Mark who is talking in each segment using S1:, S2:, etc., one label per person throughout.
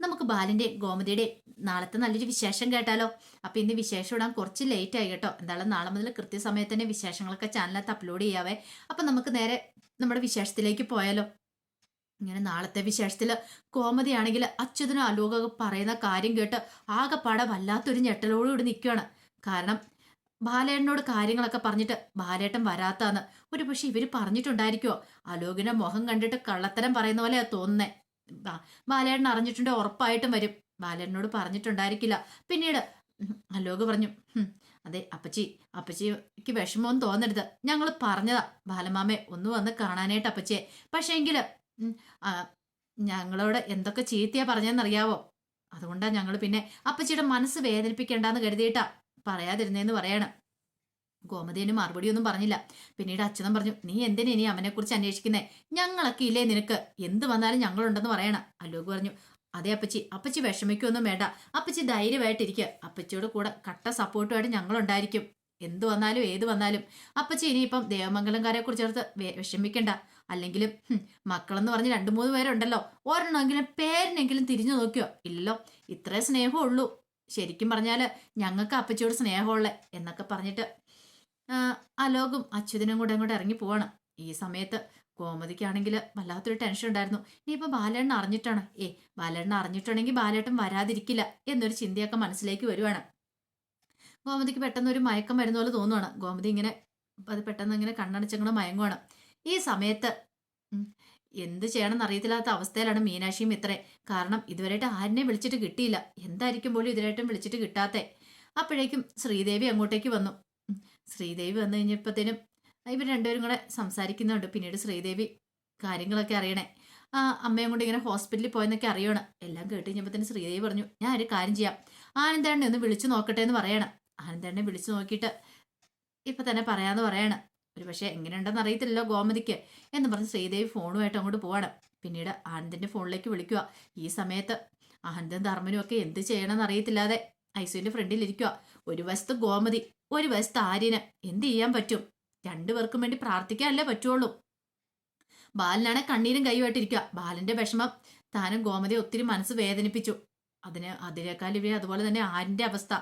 S1: നമുക്ക് ബാലിന്റെ ഗോമതിയുടെ നാളത്തെ നല്ലൊരു വിശേഷം കേട്ടാലോ? അപ്പൊ ഇന്ന് വിശേഷം ഇടാൻ കുറച്ച് ലേറ്റ് ആയി കേട്ടോ. എന്തായാലും നാളെ മുതൽ കൃത്യസമയത്ത് തന്നെ വിശേഷങ്ങളൊക്കെ ചാനലിനകത്ത് അപ്ലോഡ് ചെയ്യാവേ. അപ്പൊ നമുക്ക് നേരെ നമ്മുടെ വിശേഷത്തിലേക്ക് പോയാലോ? ഇങ്ങനെ നാളത്തെ വിശേഷത്തിൽ കോമതിയാണെങ്കിൽ അച്യുതനും അലോകൊക്കെ പറയുന്ന കാര്യം കേട്ട് ആകെപ്പാടെ വല്ലാത്തൊരു ഞെട്ടലോടുകൂടി നിൽക്കുകയാണ് കാരണം ബാലേട്ടനോട് കാര്യങ്ങളൊക്കെ പറഞ്ഞിട്ട് ബാലേട്ടൻ വരാത്താന്ന്. ഒരു പക്ഷെ ഇവർ പറഞ്ഞിട്ടുണ്ടായിരിക്കുമോ അലോകിന്റെ മുഖം കണ്ടിട്ട് കള്ളത്തരം പറയുന്ന പോലെയാ തോന്നുന്നേ. ബാലേട്ടൻ അറിഞ്ഞിട്ടുണ്ട് ഉറപ്പായിട്ടും വരും. ബാലേട്ടനോട് പറഞ്ഞിട്ടുണ്ടായിരിക്കില്ല. പിന്നീട് അലോക് പറഞ്ഞു അതെ അപ്പച്ചി അപ്പച്ചിക്ക് വിഷമമൊന്നും തോന്നരുത്. ഞങ്ങൾ പറഞ്ഞതാ. ബാലമാമെ ഒന്ന് വന്ന് കാണാനായിട്ട് അപ്പച്ചിയെ. പക്ഷേ എങ്കിൽ ഞങ്ങളോട് എന്തൊക്കെ ചീത്തയാ പറഞ്ഞതെന്നറിയാവോ അതുകൊണ്ടാണ് ഞങ്ങൾ പിന്നെ അപ്പച്ചിയുടെ മനസ്സ് വേദനിപ്പിക്കേണ്ടെന്ന് കരുതിയിട്ടാ പറയാതിരുന്നേന്ന് പറയണം. ഗോമതേന് മറുപടിയൊന്നും പറഞ്ഞില്ല. പിന്നീട് അച്ഛനും പറഞ്ഞു നീ എന്തിനാ ഇനി അവനെ കുറിച്ച് അന്വേഷിക്കുന്നേ? ഞങ്ങളൊക്കെ ഇല്ലേ നിനക്ക്? എന്ത് വന്നാലും ഞങ്ങളുണ്ടെന്ന് പറയണം. അലോക് പറഞ്ഞു അതെ അപ്പച്ചി അപ്പച്ചി വിഷമിക്കൊന്നും വേണ്ട. അപ്പച്ചി ധൈര്യമായിട്ടിരിക്കുക അപ്പച്ചിയോട് കൂടെ കട്ട സപ്പോർട്ടുമായിട്ട് ഞങ്ങളുണ്ടായിരിക്കും. എന്ത് വന്നാലും ഏത് വന്നാലും. അപ്പച്ചി ഇനിയിപ്പം ദേവമംഗലംകാരെ കുറിച്ചോർത്ത് വിഷമിക്കണ്ട. അല്ലെങ്കിലും മക്കളെന്ന് പറഞ്ഞ് രണ്ടു മൂന്ന് പേരുണ്ടല്ലോ. ഒരെണ്ണമെങ്കിലും പേരിനെങ്കിലും തിരിഞ്ഞു നോക്കിയോ? ഇല്ലല്ലോ ഇത്രേ സ്നേഹമുള്ളൂ ശരിക്കും പറഞ്ഞാൽ ഞങ്ങൾക്ക് അപ്പച്ചിയോട് സ്നേഹമുള്ളേ എന്നൊക്കെ പറഞ്ഞിട്ട് അലോകും അച്യുതനും കൂടെ അങ്ങോട്ട് ഇറങ്ങി പോവാണ്. ഈ സമയത്ത് ഗോമതിക്കാണെങ്കിൽ വല്ലാത്തൊരു ടെൻഷൻ ഉണ്ടായിരുന്നു. ഇനിയിപ്പോൾ ബാലേട്ടൻ അറിഞ്ഞിട്ടാണ്. ഏ ബാലേട്ടൻ അറിഞ്ഞിട്ടുണ്ടെങ്കിൽ ബാലേട്ടൻ വരാതിരിക്കില്ല എന്നൊരു ചിന്തയൊക്കെ മനസ്സിലേക്ക് വരുവാണ്. ഗോമതിക്ക് പെട്ടെന്ന് ഒരു മയക്കം വരുന്ന പോലെ തോന്നുവാണ്. ഗോമതി ഇങ്ങനെ അത് പെട്ടെന്ന് ഇങ്ങനെ കണ്ണടച്ചങ്ങനെ മയങ്ങുവാണ്. ഈ സമയത്ത് എന്ത് ചെയ്യണമെന്ന് അറിയത്തില്ലാത്ത അവസ്ഥയിലാണ് മീനാക്ഷിയും ഇത്രേ. കാരണം ഇതുവരെയായിട്ട് ആരെയും വിളിച്ചിട്ട് കിട്ടിയില്ല. എന്തായിരിക്കും പോലും ഇതുവരെയായിട്ടും വിളിച്ചിട്ട് കിട്ടാത്തേ. അപ്പോഴേക്കും ശ്രീദേവി അങ്ങോട്ടേക്ക് വന്നു. ശ്രീദേവി വന്നു കഴിഞ്ഞപ്പോഴത്തേനും ഇവർ രണ്ടുപേരും കൂടെ സംസാരിക്കുന്നുണ്ട്. പിന്നീട് ശ്രീദേവി കാര്യങ്ങളൊക്കെ അറിയണേ. ആ അമ്മയും കൊണ്ട് ഇങ്ങനെ ഹോസ്പിറ്റലിൽ പോയെന്നൊക്കെ അറിയണം എല്ലാം കേട്ട് കഴിഞ്ഞപ്പോഴത്തേനും ശ്രീദേവി പറഞ്ഞു ഞാൻ ഒരു കാര്യം ചെയ്യാം. ആനന്ദേണ്ണി ഒന്ന് വിളിച്ചു നോക്കട്ടെ എന്ന് പറയണം. ആനന്ദേണ്ണി വിളിച്ചു നോക്കിയിട്ട് ഇപ്പം തന്നെ പറയാമെന്ന് പറയണം. ഒരു പക്ഷേ എങ്ങനെയുണ്ടെന്ന് അറിയത്തില്ലല്ലോ ഗോമതിക്ക് എന്ന് പറഞ്ഞ് ശ്രീദേവി ഫോണുമായിട്ട് അങ്ങോട്ട് പോവാണ്. പിന്നീട് ആനന്ദിന്റെ ഫോണിലേക്ക് വിളിക്കുക ഈ സമയത്ത് ആനന്ദും ധർമ്മനും ഒക്കെ എന്ത് ചെയ്യണമെന്ന് അറിയത്തില്ലാതെ ഐസുവിന്റെ ഫ്രണ്ടിൽ ഇരിക്കുക ഒരു വശത്ത് ഗോമതി ഒരു വശത്ത് ആര്യന്. എന്ത് ചെയ്യാൻ പറ്റും? രണ്ടുപേർക്കും വേണ്ടി പ്രാർത്ഥിക്കാനല്ലേ പറ്റുള്ളൂ. ബാലനാണെ കണ്ണീരും കൈയുമായിട്ടിരിക്കുക ബാലന്റെ വിഷമം താനും ഗോമതി ഒത്തിരി മനസ്സ് വേദനിപ്പിച്ചു. അതിന് അതിനേക്കാൾ ഇവരെ അതുപോലെ തന്നെ ആരിന്റെ അവസ്ഥ.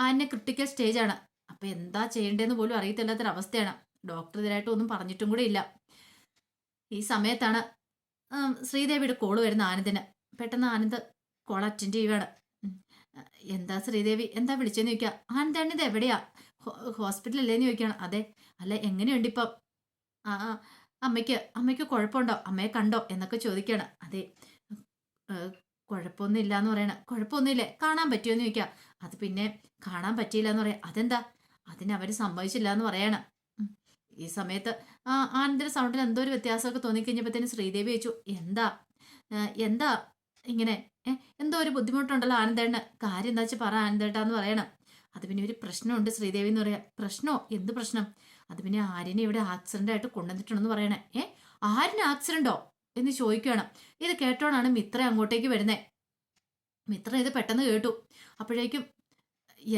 S1: ആരിന്റെ ക്രിട്ടിക്കൽ സ്റ്റേജ് ആണ്. അപ്പൊ എന്താ ചെയ്യേണ്ടതെന്ന് പോലും അറിയത്തില്ലാത്തൊരവസ്ഥയാണ്. ഡോക്ടർ ഇതിനായിട്ട് ഒന്നും പറഞ്ഞിട്ടും കൂടെ ഇല്ല. ഈ സമയത്താണ് ശ്രീദേവിയുടെ കോൾ വരുന്ന ആനന്ദിന്. പെട്ടെന്ന് ആനന്ദ് കോൾ അറ്റൻഡ് ചെയ്യുകയാണ് എന്താ ശ്രീദേവി? എന്താ വിളിച്ചെന്ന് ചോദിക്കുക ആനന്ദാണ് ഇത് എവിടെയാ ഹോസ്പിറ്റലല്ലേന്ന് ചോദിക്കുകയാണ് അതെ. അല്ല എങ്ങനെയുണ്ട് ഇപ്പം? ആ അമ്മയ്ക്ക് അമ്മയ്ക്ക് കുഴപ്പമുണ്ടോ? അമ്മയെ കണ്ടോ? എന്നൊക്കെ ചോദിക്കുകയാണ് അതെ. കുഴപ്പമൊന്നും ഇല്ല എന്ന് പറയണം. കുഴപ്പമൊന്നുമില്ലേ? കാണാൻ പറ്റുമോ എന്ന് ചോദിക്കുക അത് പിന്നെ കാണാൻ പറ്റിയില്ല എന്ന് പറയാം. അതെന്താ? അതിന് അവർ സമ്മതിച്ചില്ല എന്ന് പറയണം ഈ സമയത്ത് ആനന്ദിന്റെ സൗണ്ടിൽ എന്തോ ഒരു വ്യത്യാസമൊക്കെ തോന്നിക്കഴിഞ്ഞപ്പോഴത്തേന് ശ്രീദേവി ചോദിച്ചു എന്താ? എന്താ? ഇങ്ങനെ എന്തോ ഒരു ബുദ്ധിമുട്ടുണ്ടല്ലോ ആനന്ദേണ്ണ കാര്യം എന്താ വെച്ചാൽ പറ ആനന്ദേട്ടാന്ന് പറയണം. അത് പിന്നെ ഒരു പ്രശ്നമുണ്ട് ശ്രീദേവി എന്ന് പറയാം. പ്രശ്നമോ എന്ത് പ്രശ്നം? അത് പിന്നെ ആര്യനെ ഇവിടെ ആക്സിഡന്റ് ആയിട്ട് കൊണ്ടുവന്നിട്ടുണ്ടെന്ന് പറയണേ. ഏ ആര്യന് ആക്സിഡന്റോ എന്ന് ചോദിക്കുകയാണ്. ഇത് കേട്ടോണാണ് മിത്ര അങ്ങോട്ടേക്ക് വരുന്നേ. മിത്ര ഇത് പെട്ടെന്ന് കേട്ടു. അപ്പോഴേക്കും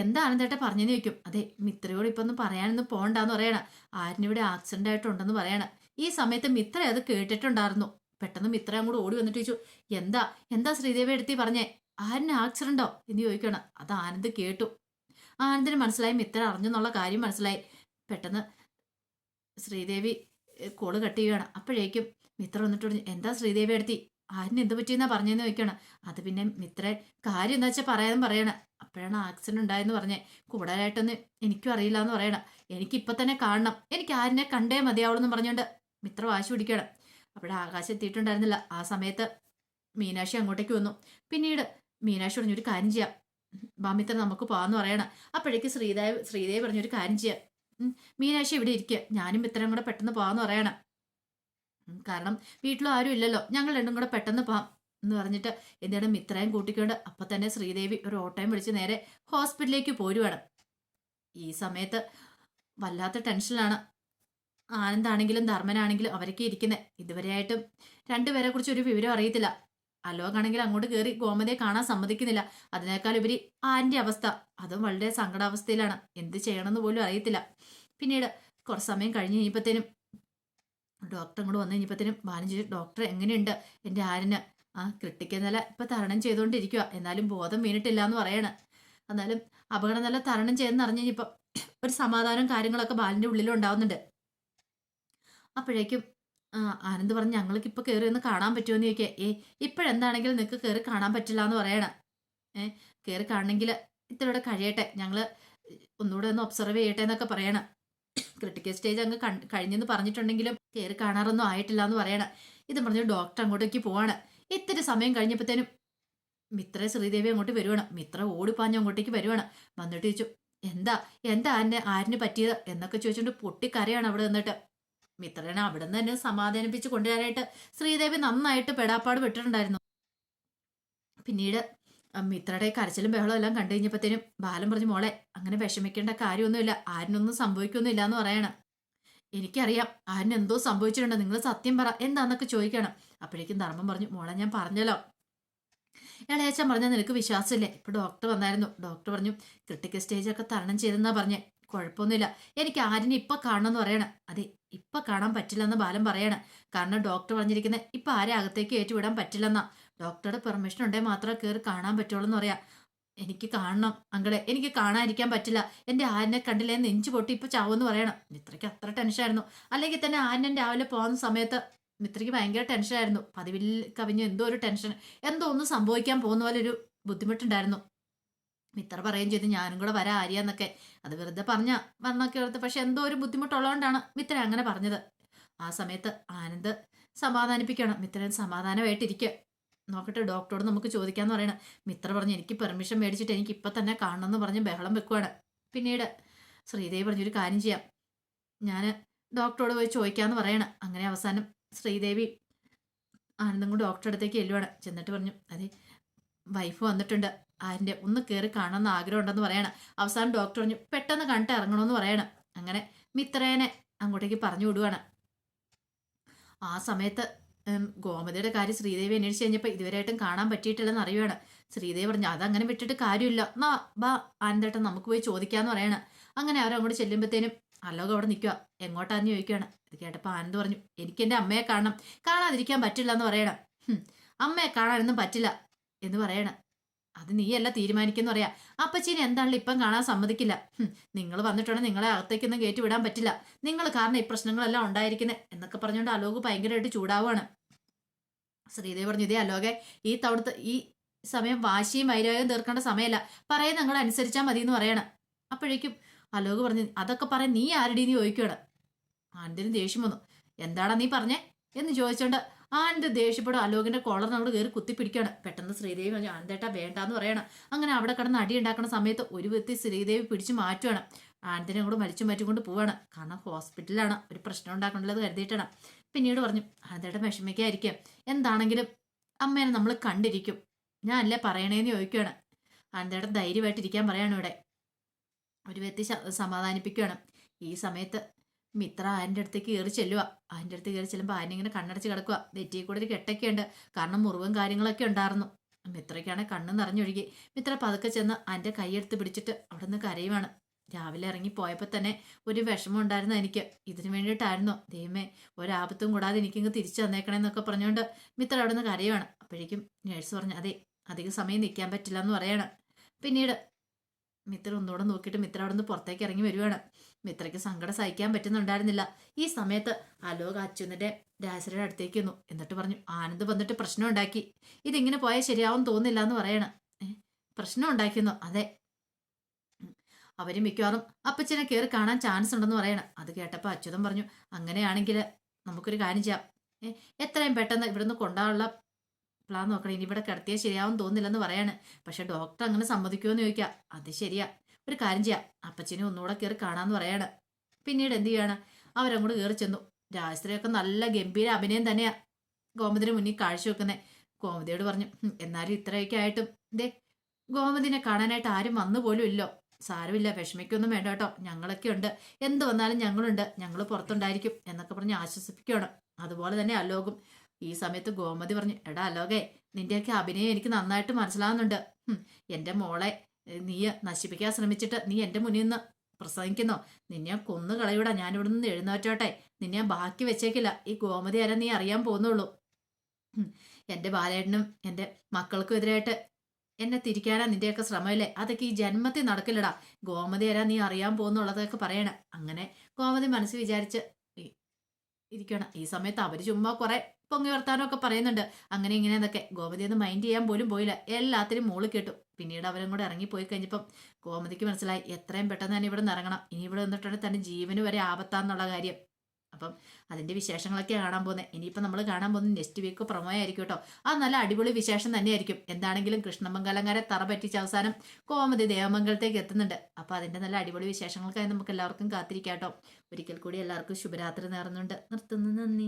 S1: എന്താ ആനന്ദേട്ട പറഞ്ഞെന്ന് ചോദിക്കും. അതെ മിത്രയോട് ഇപ്പൊ ഒന്നും പറയാനൊന്നും പോകണ്ടെന്ന് പറയണ. ആര്യനിവിടെ ആക്സിഡന്റ് ആയിട്ടുണ്ടെന്ന് പറയണ. ഈ സമയത്ത് മിത്ര അത് കേട്ടിട്ടുണ്ടായിരുന്നു. പെട്ടെന്ന് മിത്ര അങ്ങോട്ട് ഓടി വന്നിട്ട് ചോദിച്ചു എന്താ എന്താ ശ്രീദേവി എടുത്തി പറഞ്ഞേ? ആരിന് ആക്സിഡന്റോ? എന്ന് ചോദിക്കണം അത് ആനന്ദ് കേട്ടു. ആനന്ദിന് മനസ്സിലായി മിത്ര അറിഞ്ഞെന്നുള്ള കാര്യം മനസ്സിലായി. പെട്ടെന്ന് ശ്രീദേവി കോൾ കട്ട് ചെയ്യുകയാണ്. അപ്പോഴേക്കും മിത്ര വന്നിട്ട് പറഞ്ഞു എന്താ ശ്രീദേവി എടുത്തി? ആരിന് എന്ത് പറ്റിയെന്നാ പറഞ്ഞെന്ന് ചോദിക്കണം അത് പിന്നെ മിത്ര കാര്യം എന്താ വെച്ചാൽ പറയാനും പറയണ. അപ്പോഴാണ് ആക്സിഡന്റ് ഉണ്ടായെന്ന് പറഞ്ഞേ. കൂടുതലായിട്ടൊന്നും എനിക്കും അറിയില്ല എന്ന് പറയണം. എനിക്കിപ്പോൾ തന്നെ കാണണം. എനിക്ക് ആരിനെ കണ്ടേ മതിയാവുള്ളൂ എന്ന് പറഞ്ഞുകൊണ്ട് മിത്ര വാശി പിടിക്കണം അവിടെ ആകാശം എത്തിയിട്ടുണ്ടായിരുന്നില്ല. ആ സമയത്ത് മീനാക്ഷി അങ്ങോട്ടേക്ക് വന്നു. പിന്നീട് മീനാക്ഷി പറഞ്ഞൊരു കാര്യം ചെയ്യാം. ബാമിത്ര നമുക്ക് പോവാന്ന് പറയണം. അപ്പോഴേക്ക് ശ്രീദേവ് ശ്രീദേവി പറഞ്ഞൊരു കാര്യം ചെയ്യാം. മീനാക്ഷി ഇവിടെ ഇരിക്കുക ഞാനും ഇത്രയും കൂടെ പെട്ടെന്ന് പോവാന്ന് പറയണം. കാരണം വീട്ടിലും ആരും ഇല്ലല്ലോ. ഞങ്ങൾ രണ്ടും കൂടെ പെട്ടെന്ന് പോവാം. എന്ന് പറഞ്ഞിട്ട് എന്താണ് മിത്രയും കൂട്ടിക്കൊണ്ട് അപ്പൊ തന്നെ ശ്രീദേവി ഒരു ഓട്ടോയും വിളിച്ച് നേരെ ഹോസ്പിറ്റലിലേക്ക് പോരുവാണ്. ഈ സമയത്ത് വല്ലാത്ത ടെൻഷനിലാണ്. ആനന്ദാണെങ്കിലും ധർമ്മനാണെങ്കിലും അവരൊക്കെ ഇരിക്കുന്നത് ഇതുവരെയായിട്ടും രണ്ടുപേരെ കുറിച്ച് ഒരു വിവരം അറിയത്തില്ല. അലോകാണെങ്കിൽ അങ്ങോട്ട് കയറി ഗോമതയെ കാണാൻ സമ്മതിക്കുന്നില്ല. അതിനേക്കാൾ ഉപരി ആന്റെ അവസ്ഥ അതും വളരെ സങ്കടാവസ്ഥയിലാണ്. എന്ത് ചെയ്യണമെന്ന് പോലും അറിയത്തില്ല. പിന്നീട് കുറച്ച് സമയം കഴിഞ്ഞ് കഴിഞ്ഞപ്പോഴത്തേനും ഡോക്ടർ അങ്ങോട്ട് വന്നു കഴിഞ്ഞപ്പോഴത്തേനും ബാലൻ ഡോക്ടർ എങ്ങനെയുണ്ട്? എന്റെ ആരിന്? ആ ക്രിട്ടിക്കൽ നില ഇപ്പൊ തരണം ചെയ്തുകൊണ്ടിരിക്കുക എന്നാലും ബോധം വീണിട്ടില്ല എന്ന് പറയണ. എന്നാലും അപകട നില തരണം ചെയ്യുന്നറിഞ്ഞ് അറിഞ്ഞു കഴിഞ്ഞപ്പോ ഒരു സമാധാനം കാര്യങ്ങളൊക്കെ ബാലിന്റെ ഉള്ളിൽ ഉണ്ടാവുന്നുണ്ട് അപ്പോഴേക്കും ആനന്ദ് പറഞ്ഞ് ഞങ്ങൾക്ക് ഇപ്പൊ കയറി ഒന്ന് കാണാൻ പറ്റുമോ? എന്ന് ചോദിക്കുക. ഏ ഇപ്പോഴെന്താണെങ്കിലും നിങ്ങൾക്ക് കയറി കാണാൻ പറ്റില്ല എന്ന് പറയണം. ഏ കയറി കാണണമെങ്കിൽ ഇത്രയോടെ കഴിയട്ടെ. ഞങ്ങൾ ഒന്നുകൂടെ ഒന്ന് ഒബ്സർവ് ചെയ്യട്ടെ എന്നൊക്കെ പറയണം. ക്രിട്ടിക്കൽ സ്റ്റേജ് അങ്ങ് കഴിഞ്ഞെന്ന് പറഞ്ഞിട്ടുണ്ടെങ്കിലും കയറി കാണാറൊന്നും ആയിട്ടില്ല എന്ന് പറയണം. ഇത് പറഞ്ഞ് ഡോക്ടർ അങ്ങോട്ടേക്ക് പോവാണ്. ഇത്തിരി സമയം കഴിഞ്ഞപ്പോഴത്തേനും മിത്ര ശ്രീദേവി അങ്ങോട്ട് വരുവാണ്. മിത്ര ഓടിപ്പാഞ്ഞ് അങ്ങോട്ടേക്ക് വരുവാണ്. വന്നിട്ട് ചോദിച്ചു എന്താ എന്താ ആരിനെ ആരിന് പറ്റിയത്? എന്നൊക്കെ ചോദിച്ചുകൊണ്ട് പൊട്ടിക്കരയാണ് അവിടെ നിന്നിട്ട്. മിത്രനെ അവിടെ നിന്ന് തന്നെ സമാധാനിപ്പിച്ച് കൊണ്ടുവരാനായിട്ട് ശ്രീദേവി നന്നായിട്ട് പെടാപ്പാട് വിട്ടിട്ടുണ്ടായിരുന്നു പിന്നീട് മിത്രയുടെ കരച്ചിലും ബഹളവും എല്ലാം കണ്ടു കഴിഞ്ഞപ്പോഴത്തേനും ബാലൻ പറഞ്ഞു മോളെ അങ്ങനെ വിഷമിക്കേണ്ട കാര്യമൊന്നുമില്ല. ആരിനൊന്നും സംഭവിക്കൊന്നുമില്ല എന്ന് പറയണം. എനിക്കറിയാം ആരിന് എന്തോ സംഭവിച്ചിട്ടുണ്ട്. നിങ്ങൾ സത്യം പറ. എന്താന്നൊക്കെ ചോദിക്കണം. അപ്പോഴേക്കും ധർമ്മം പറഞ്ഞു മോളെ ഞാൻ പറഞ്ഞല്ലോ. ഇളയച്ചൻ പറഞ്ഞാൽ നിനക്ക് വിശ്വാസമില്ലേ? ഇപ്പൊ ഡോക്ടർ വന്നായിരുന്നു. ഡോക്ടർ പറഞ്ഞു ക്രിട്ടിക്കൽ സ്റ്റേജൊക്കെ തരണം ചെയ്തെന്നാ പറഞ്ഞേ. കുഴപ്പമൊന്നുമില്ല. എനിക്ക് ആരിനെ ഇപ്പൊ കാണണമെന്ന് പറയണം. അതെ ഇപ്പൊ കാണാൻ പറ്റില്ലെന്ന് ബാലൻ പറയാണ്. കാരണം ഡോക്ടർ പറഞ്ഞിരിക്കുന്നത് ഇപ്പൊ ആരെ അകത്തേക്ക് ഏറ്റുവിടാൻ പറ്റില്ലെന്നാ. ഡോക്ടറുടെ പെർമിഷൻ ഉണ്ടേ മാത്രമേ കയറി കാണാൻ പറ്റുള്ളൂ എന്ന് പറയാം. എനിക്ക് കാണണം അങ്കളെ. എനിക്ക് കാണാതിരിക്കാൻ പറ്റില്ല. എന്റെ ആരനെ കണ്ടില്ലേ? നെഞ്ചു പൊട്ടി ഇപ്പൊ ചാവെന്ന് പറയണം. മിത്രയ്ക്ക് അത്ര ടെൻഷനായിരുന്നു അല്ലെങ്കിൽ തന്നെ ആരനെ രാവിലെ പോകുന്ന സമയത്ത് മിത്രയ്ക്ക് ഭയങ്കര ടെൻഷനായിരുന്നു പതിവിൽ കവിഞ്ഞു എന്തോ ഒരു ടെൻഷൻ എന്തോ ഒന്നും സംഭവിക്കാൻ പോകുന്ന പോലെ ഒരു ബുദ്ധിമുട്ടുണ്ടായിരുന്നു. മിത്ര പറയുകയും ചെയ്തു ഞാനും കൂടെ വരാം ആര്യാന്നൊക്കെ അത് വെറുതെ പറഞ്ഞ വന്നൊക്കെ ഓർത്ത് പക്ഷെ എന്തോ ഒരു ബുദ്ധിമുട്ടുള്ളതുകൊണ്ടാണ് മിത്ര അങ്ങനെ പറഞ്ഞത്. ആ സമയത്ത് ആനന്ദ് സമാധാനിപ്പിക്കണം മിത്രൻ സമാധാനമായിട്ടിരിക്കുക. നോക്കട്ടെ ഡോക്ടറോട് നമുക്ക് ചോദിക്കാന്ന് പറയണം. മിത്ര പറഞ്ഞു എനിക്ക് പെർമിഷൻ മേടിച്ചിട്ട് എനിക്ക് ഇപ്പം തന്നെ കാണണം എന്ന് പറഞ്ഞ് ബഹളം വെക്കുവാണ്. പിന്നീട് ശ്രീദേവി പറഞ്ഞൊരു കാര്യം ചെയ്യാം. ഞാൻ ഡോക്ടറോട് പോയി ചോദിക്കാന്ന് പറയണം. അങ്ങനെ അവസാനം ശ്രീദേവി ആനന്ദം കൊണ്ട് ഡോക്ടറുടെ അടുത്തേക്ക് ചെല്ലുവാണ്. ചെന്നിട്ട് പറഞ്ഞു അതെ വൈഫ് വന്നിട്ടുണ്ട്. ആരിന്റെ ഒന്ന് കയറി കാണണമെന്ന് ആഗ്രഹം ഉണ്ടെന്ന് പറയണം. അവസാനം ഡോക്ടർ പറഞ്ഞു പെട്ടെന്ന് കണ്ടിട്ട് ഇറങ്ങണമെന്ന് പറയണം. അങ്ങനെ മിത്രേനെ അങ്ങോട്ടേക്ക് പറഞ്ഞു വിടുവാണ്. ആ സമയത്ത് ഗോമതിയുടെ കാര്യം ശ്രീദേവി അന്വേഷിച്ച് കഴിഞ്ഞപ്പോൾ ഇതുവരെയായിട്ടും കാണാൻ പറ്റിയിട്ടില്ലെന്ന് അറിയുവാണ്. ശ്രീദേവി പറഞ്ഞു അതങ്ങനെ വിട്ടിട്ട് കാര്യമില്ല. എന്നാ ബാ ആനന്ദേട്ടൻ നമുക്ക് പോയി ചോദിക്കാന്ന് പറയണം. അങ്ങനെ അവരങ്ങോട്ട് ചെല്ലുമ്പോഴത്തേനും അലോക അവിടെ നിൽക്കുക എങ്ങോട്ടാന്ന് ചോദിക്കുകയാണ് ഇത് കേട്ടപ്പോൾ ആനന്ദ് പറഞ്ഞു എനിക്ക് എന്റെ അമ്മയെ കാണണം. കാണാതിരിക്കാൻ പറ്റില്ല എന്ന് പറയണം അമ്മയെ കാണാനൊന്നും പറ്റില്ല. എന്ന് പറയണം. അത് നീയല്ല തീരുമാനിക്കുന്നു പറയാ. അപ്പച്ചീനെ എന്താണല്ലോ ഇപ്പം കാണാൻ സമ്മതിക്കില്ല. നിങ്ങൾ വന്നിട്ടുണ്ടെങ്കിൽ നിങ്ങളെ അകത്തേക്കൊന്നും കയറ്റി വിടാൻ പറ്റില്ല. നിങ്ങൾ കാരണം ഈ പ്രശ്നങ്ങളെല്ലാം ഉണ്ടായിരിക്കുന്നത് എന്നൊക്കെ പറഞ്ഞുകൊണ്ട് അലോക് ഭയങ്കരമായിട്ട് ചൂടാവുകയാണ് ശ്രീദേവി പറഞ്ഞു ഇതേ അലോകെ ഈ തവണത്തെ ഈ സമയം വാശിയും വൈരാഗ്യം തീർക്കേണ്ട സമയമല്ല പറയുന്ന നിങ്ങൾ അനുസരിച്ചാൽ മതി എന്ന് പറയണം. അപ്പോഴേക്കും അലോക് പറഞ്ഞു അതൊക്കെ പറയാൻ നീ ആരുടെ നീ ചോദിക്കുകയാണ് ആനന്ദിന് ദേഷ്യം വന്നു എന്താടാ നീ പറഞ്ഞേ? എന്ന് ചോദിച്ചോണ്ട് ആനന്ദ് ദേഷ്യപ്പെടും. അലോകിന്റെ കോളർ നമ്മൾ കയറി കുത്തിപ്പിടിക്കുകയാണ്. പെട്ടെന്ന് ശ്രീദേവി ആനന്ദേട്ടാ വേണ്ടാന്ന് പറയണം. അങ്ങനെ അവിടെ കിടന്ന് അടി ഉണ്ടാക്കുന്ന സമയത്ത് ഒരു വ്യക്തി ശ്രീദേവി പിടിച്ചു മാറ്റുവാണ്. ആനന്ദിനെ കൂടെ വലിച്ചു മാറ്റിക്കൊണ്ട് പോവാണ്. കാരണം ഹോസ്പിറ്റലിലാണ്. ഒരു പ്രശ്നം ഉണ്ടാക്കണല്ലോ കരുതിയിട്ടാണ്. പിന്നീട് പറഞ്ഞു ആനന്ദേട്ടൻ വിഷമിക്കായിരിക്കും എന്താണെങ്കിലും അമ്മേനെ നമ്മൾ കണ്ടിരിക്കും. ഞാൻ അല്ലേ പറയണേന്ന് ചോദിക്കുകയാണ് ആനന്ദേട്ടൻ ധൈര്യമായിട്ടിരിക്കാൻ പറയാണ് ഇവിടെ. ഒരു വ്യക്തി സമാധാനിപ്പിക്കുകയാണ് ഈ സമയത്ത് മിത്ര ആന്റെ അടുത്തേക്ക് കയറി ചെല്ലുക ആന്റെ അടുത്ത് കയറി ചെല്ലുമ്പോൾ ആനിങ്ങനെ കണ്ണടച്ച് കിടക്കുക നെറ്റിയിൽ കൂടെ ഒരു കെട്ടൊക്കെയുണ്ട്. കാരണം മുറിവും കാര്യങ്ങളൊക്കെ ഉണ്ടായിരുന്നു. മിത്രയ്ക്കാണ് കണ്ണ് നിറഞ്ഞൊഴുകി. മിത്ര പതുക്കെ ചെന്ന് ആന്റെ കൈയെടുത്ത് പിടിച്ചിട്ട് അവിടെ നിന്ന് കരയുവാണ്. രാവിലെ ഇറങ്ങി പോയപ്പോൾ തന്നെ ഒരു വിഷമം ഉണ്ടായിരുന്നു എനിക്ക്. ഇതിനു വേണ്ടിയിട്ടായിരുന്നു. ദൈവമേ ഒരാപത്തും കൂടാതെ എനിക്കിങ്ങ് തിരിച്ചു തന്നേക്കണേന്നൊക്കെ പറഞ്ഞുകൊണ്ട് മിത്ര അവിടെ നിന്ന് കരയുവാണ്. അപ്പോഴേക്കും നേഴ്സ് പറഞ്ഞു അതെ അധികം സമയം നിൽക്കാൻ പറ്റില്ല എന്ന് പറയാണ്. പിന്നീട് മിത്ര ഒന്നുകൂടെ നോക്കിയിട്ട് മിത്ര അവിടെ നിന്ന് പുറത്തേക്ക് ഇറങ്ങി വരുവാണ്. മിത്രയ്ക്ക് സങ്കടം സഹിക്കാൻ പറ്റുന്നുണ്ടായിരുന്നില്ല. ഈ സമയത്ത് അലോക് അച്യുവിന്റെ രാജശ്രീയുടെ അടുത്തേക്ക് വന്നു എന്നിട്ട് പറഞ്ഞു ആനന്ദ് വന്നിട്ട് പ്രശ്നം ഉണ്ടാക്കി. ഇതിങ്ങനെ പോയാൽ ശരിയാവും തോന്നില്ല എന്ന് പറയണം. പ്രശ്നം ഉണ്ടാക്കിയെന്നു? അതെ. അവർ മിക്കവാറും അപ്പച്ചനെ കയറി കാണാൻ ചാൻസ് ഉണ്ടെന്ന് പറയണം. അത് കേട്ടപ്പോൾ അച്യുതൻ പറഞ്ഞു അങ്ങനെയാണെങ്കിൽ നമുക്കൊരു കാര്യം ചെയ്യാം. എത്രയും പെട്ടെന്ന് ഇവിടുന്ന് കൊണ്ടുപോകാനുള്ള പ്ലാൻ നോക്കണം. ഇനി ഇവിടെ കിടത്തിയാൽ ശരിയാവും തോന്നില്ലെന്ന് പറയാണ്. പക്ഷെ ഡോക്ടർ അങ്ങനെ സമ്മതിക്കുമോ എന്ന് ചോദിക്കാം. അത് ശരിയാ. ഒരു കാര്യം ചെയ്യാം. അപ്പച്ചനെ ഒന്നുകൂടെ കയറി കാണാമെന്ന് പറയാണ്. പിന്നീട് എന്ത് ചെയ്യാണ്? അവരങ്ങോട്ട് കയറി ചെന്നു. രാജശ്രീയൊക്കെ നല്ല ഗംഭീര അഭിനയം തന്നെയാ. ഗോമതിന് മുന്നിൽ കാഴ്ചവെക്കുന്നത് ഗോമതിയോട് പറഞ്ഞു എന്നാലും ഇത്രയൊക്കെ ആയിട്ടും ദേ ഗോമതിനെ കാണാനായിട്ട് ആരും വന്നു പോലും ഇല്ലോ. സാരമില്ല വിഷമിക്കൊന്നും വേണ്ട കേട്ടോ. ഞങ്ങളൊക്കെ ഉണ്ട്. എന്ത് വന്നാലും ഞങ്ങളുണ്ട്. ഞങ്ങൾ പുറത്തുണ്ടായിരിക്കും എന്നൊക്കെ പറഞ്ഞ് ആശ്വസിപ്പിക്കുകയാണ്. അതുപോലെ തന്നെ അലോകും. ഈ സമയത്ത് ഗോമതി പറഞ്ഞു എടാ അലോകെ നിന്റെയൊക്കെ അഭിനയം എനിക്ക് നന്നായിട്ട് മനസ്സിലാവുന്നുണ്ട്. എന്റെ മോളെ നീ നശിപ്പിക്കാൻ ശ്രമിച്ചിട്ട് നീ എന്റെ മുന്നിൽ നിന്ന് പ്രസംഗിക്കുന്നോ. നിന്നെ കൊന്നു കളയൂടാ ഞാൻ ഇവിടെ നിന്ന് എഴുന്നേറ്റോട്ടെ. നിന്നെ ബാക്കി വെച്ചേക്കില്ല. ഈ ഗോമതി ആരാ നീ അറിയാൻ പോകുന്നുള്ളൂ. എന്റെ ബാലേട്ടനും എന്റെ മക്കൾക്കും എതിരായിട്ട് എന്നെ തിരിക്കാനാ നിന്റെയൊക്കെ ശ്രമമില്ലേ? അതൊക്കെ ഈ ജന്മത്തിൽ നടക്കില്ലടാ. ഗോമതി ആരാ നീ അറിയാൻ പോകുന്നുള്ളതൊക്കെ പറയണ. അങ്ങനെ ഗോമതി മനസ്സ് വിചാരിച്ച് ഇരിക്കണം ഈ സമയത്ത് അവർ ചുമ്മാ കുറെ പൊങ്ങി പറയുന്നുണ്ട്. അങ്ങനെ ഇങ്ങനെ എന്നൊക്കെ ഗോമതി ഒന്ന് മൈൻഡ് ചെയ്യാൻ പോലും പോയില്ല. എല്ലാത്തിനും മോൾ കേട്ടു. പിന്നീട് അവരും കൂടെ ഇറങ്ങിപ്പോയി കഴിഞ്ഞപ്പം ഗോമതിക്ക് മനസ്സിലായി എത്രയും പെട്ടെന്ന് തന്നെ ഇവിടെ ഇറങ്ങണം. ഇനി ഇവിടെ നിന്നിട്ടുണ്ടെങ്കിൽ തന്നെ ജീവന് വരെ ആപത്താന്നുള്ള കാര്യം. അപ്പം അതിന്റെ വിശേഷങ്ങളൊക്കെ കാണാൻ പോകുന്നത് ഇനിയിപ്പോൾ നമ്മൾ കാണാൻ പോകുന്നത് നെക്സ്റ്റ് വീക്ക് പ്രൊമോ ആയിരിക്കും കേട്ടോ. അത് നല്ല അടിപൊളി വിശേഷം തന്നെയായിരിക്കും. എന്താണെങ്കിലും കൃഷ്ണമംഗലങ്ങരെ തറ പറ്റിച്ച അവസാനം കോമതി ദേവമംഗലത്തേക്ക് എത്തുന്നുണ്ട്. അപ്പോൾ അതിന്റെ നല്ല അടിപൊളി വിശേഷങ്ങൾക്കായി നമുക്ക് എല്ലാവർക്കും കാത്തിരിക്കാം കേട്ടോ. ഒരിക്കൽ കൂടി എല്ലാവർക്കും ശുഭരാത്രി നേർന്നുണ്ട് നിർത്തുന്നു. നന്ദി.